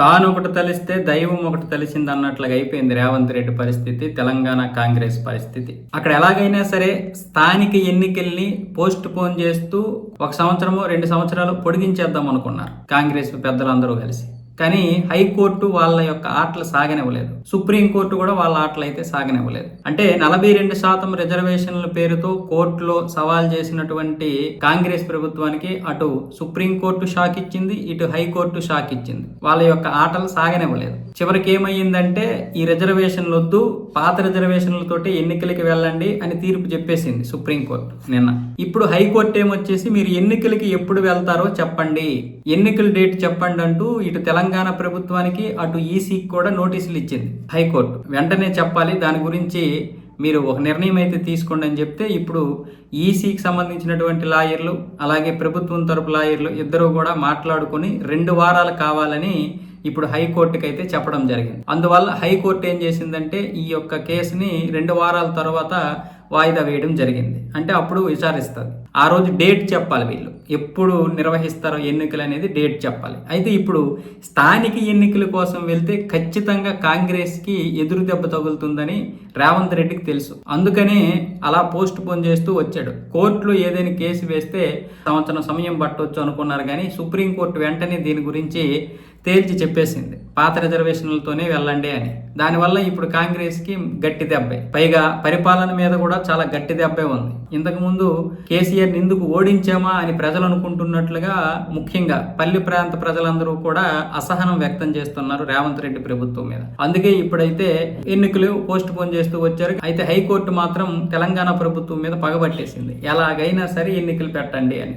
తాను ఒకటి తలిస్తే దైవం ఒకటి తలిసింది అన్నట్లుగా అయిపోయింది రేవంత్ రెడ్డి పరిస్థితి తెలంగాణ కాంగ్రెస్ పరిస్థితి. అక్కడ ఎలాగైనా సరే స్థానిక ఎన్నికల్ని పోస్ట్ పోన్ చేస్తూ ఒక సంవత్సరము రెండు సంవత్సరాలు పొడిగించేద్దాం అనుకున్నారు కాంగ్రెస్ పెద్దలందరూ కలిసి. కానీ హైకోర్టు వాళ్ళ యొక్క ఆటలు సాగనివ్వలేదు. సుప్రీంకోర్టు కూడా వాళ్ళ ఆటలు అయితే సాగనివ్వలేదు. అంటే నలభై రెండు శాతం రిజర్వేషన్ల పేరుతో కోర్టులో సవాల్ చేసినటువంటి కాంగ్రెస్ ప్రభుత్వానికి అటు సుప్రీంకోర్టు షాక్ ఇచ్చింది ఇటు హైకోర్టు షాక్ ఇచ్చింది. వాళ్ళ యొక్క ఆటలు సాగనివ్వలేదు. చివరికి ఏమైందంటే ఈ రిజర్వేషన్లు వద్దు పాత రిజర్వేషన్లతోటి ఎన్నికలకి వెళ్ళండి అని తీర్పు చెప్పేసింది సుప్రీంకోర్టు నిన్న. ఇప్పుడు హైకోర్టు ఏమొచ్చేసి మీరు ఎన్నికలకి ఎప్పుడు వెళ్తారో చెప్పండి. ఎన్నికల డేట్ చెప్పండి అంటూ ఇటు తెలంగాణ తెలంగాణ ప్రభుత్వానికి అటు ఈసీకి కూడా నోటీసులు ఇచ్చింది హైకోర్టు. వెంటనే చెప్పాలి దాని గురించి మీరు ఒక నిర్ణయం అయితే తీసుకోండి అని చెప్తే ఇప్పుడు ఈసీకి సంబంధించినటువంటి లాయర్లు అలాగే ప్రభుత్వం తరపు లాయర్లు ఇద్దరు కూడా మాట్లాడుకొని రెండు వారాలు కావాలని ఇప్పుడు హైకోర్టుకి అయితే చెప్పడం జరిగింది. అందువల్ల హైకోర్టు ఏం చేసిందంటే ఈ యొక్క కేసుని రెండు వారాల తర్వాత వాయిదా వేయడం జరిగింది. అంటే అప్పుడు విచారిస్తుంది ఆ రోజు డేట్ చెప్పాలి వీళ్ళు. ఎప్పుడు నిర్వహిస్తారో ఎన్నికలు అనేది డేట్ చెప్పాలి. అయితే ఇప్పుడు స్థానిక ఎన్నికల కోసం వెళ్తే ఖచ్చితంగా కాంగ్రెస్కి ఎదురు దెబ్బ తగులుతుందని రేవంత్ రెడ్డికి తెలుసు. అందుకనే అలా పోస్ట్ పోన్ చేస్తూ వచ్చాడు. కోర్టులో ఏదైనా కేసు వేస్తే సంవత్సరం సమయం పట్టవచ్చు అనుకున్నారు కానీ సుప్రీంకోర్టు వెంటనే దీని గురించి తేల్చి చెప్పేసింది. పాత రిజర్వేషన్లతోనే వెళ్ళండి అని. దానివల్ల ఇప్పుడు కాంగ్రెస్కి గట్టి దెబ్బే. పైగా పరిపాలన మీద కూడా చాలా గట్టి దెబ్బే ఉంది. ఇంతకుముందు కేసీఆర్ ఎందుకు ఓడించామా అని ప్రజలు అనుకుంటున్నట్లుగా ముఖ్యంగా పల్లి ప్రాంత ప్రజలందరూ కూడా అసహనం వ్యక్తం చేస్తున్నారు రేవంత్ రెడ్డి ప్రభుత్వం మీద. అందుకే ఇప్పుడైతే ఎన్నికలు పోస్ట్ పోన్ చేస్తూ వచ్చారు. అయితే హైకోర్టు మాత్రం తెలంగాణ ప్రభుత్వం మీద పగబట్టేసింది. ఎలాగైనా సరే ఎన్నికలు పెట్టండి అని.